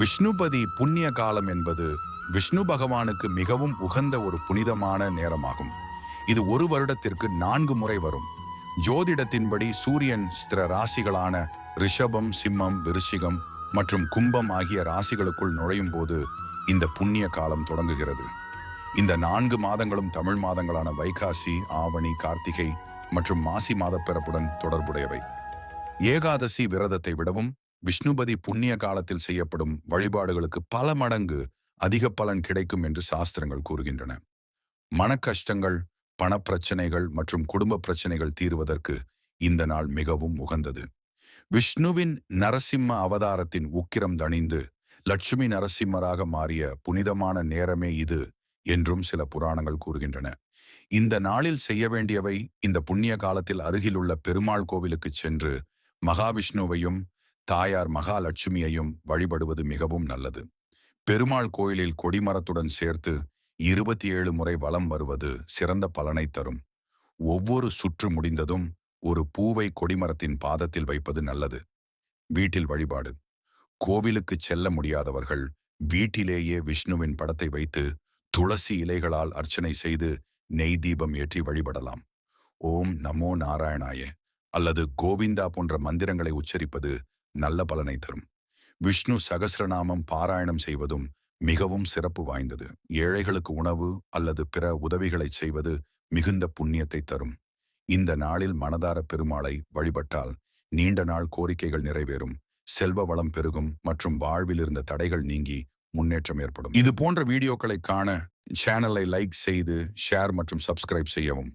விஷ்ணுபதி புண்ணிய காலம் என்பது விஷ்ணு பகவானுக்கு மிகவும் உகந்த ஒரு புனிதமான நேரமாகும். இது ஒரு வருடத்திற்கு நான்கு முறை வரும். ஜோதிடத்தின்படி சூரியன் ஸ்திர ராசிகளான ரிஷபம் சிம்மம் விருஷிகம் மற்றும் கும்பம் ஆகிய ராசிகளுக்குள் நுழையும் போது இந்த புண்ணிய காலம் தொடங்குகிறது. இந்த நான்கு மாதங்களும் தமிழ் மாதங்களான வைகாசி ஆவணி கார்த்திகை மற்றும் மாசி மாத பிறப்புடன் தொடர்புடையவை. ஏகாதசி விரதத்தை விடவும் விஷ்ணுபதி புண்ணிய காலத்தில் செய்யப்படும் வழிபாடுகளுக்கு பல மடங்கு அதிக பலன் கிடைக்கும் என்று சாஸ்திரங்கள் கூறுகின்றன. மனக்கஷ்டங்கள் பணப்பிரச்சனைகள் மற்றும் குடும்ப பிரச்சனைகள் தீர்வதற்கு இந்த நாள் மிகவும் உகந்தது. விஷ்ணுவின் நரசிம்ம அவதாரத்தின் உக்கிரம் தணிந்து லட்சுமி நரசிம்மராக மாறிய புனிதமான நேரமே இது என்றும் சில புராணங்கள் கூறுகின்றன. இந்த நாளில் செய்ய வேண்டியவை இந்த புண்ணிய காலத்தில் அருகிலுள்ள பெருமாள் கோவிலுக்கு சென்று மகாவிஷ்ணுவையும் தாயார் மகாலட்சுமியையும் வழிபடுவது மிகவும் நல்லது. பெருமாள் கோயிலில் கொடிமரத்துடன் சேர்த்து இருபத்தி ஏழு முறை வலம் வருவது சிறந்த பலனை தரும். ஒவ்வொரு சுற்று முடிந்ததும் ஒரு பூவை கொடிமரத்தின் பாதத்தில் வைப்பது நல்லது. வீட்டில் வழிபாடு. கோவிலுக்கு செல்ல முடியாதவர்கள் வீட்டிலேயே விஷ்ணுவின் படத்தை வைத்து துளசி இலைகளால் அர்ச்சனை செய்து நெய் தீபம் ஏற்றி வழிபடலாம். ஓம் நமோ நாராயணாய. அல்லது கோவிந்தா போன்ற மந்திரங்களை உச்சரிப்பது நல்ல பலனை தரும். விஷ்ணு சகசிரநாமம் பாராயணம் செய்வதும் மிகவும் சிறப்பு வாய்ந்தது. ஏழைகளுக்கு உணவு அல்லது பிற உதவிகளை செய்வது மிகுந்த புண்ணியத்தை தரும். இந்த நாளில் மனதார பெருமாளை வழிபட்டால் நீண்ட நாள் கோரிக்கைகள் நிறைவேறும். செல்வ வளம் பெருகும் மற்றும் வாழ்வில் இருந்த தடைகள் நீங்கி முன்னேற்றம் ஏற்படும். இது போன்ற வீடியோக்களை காண சேனலை லைக் செய்து ஷேர் மற்றும் சப்ஸ்கிரைப் செய்யவும்.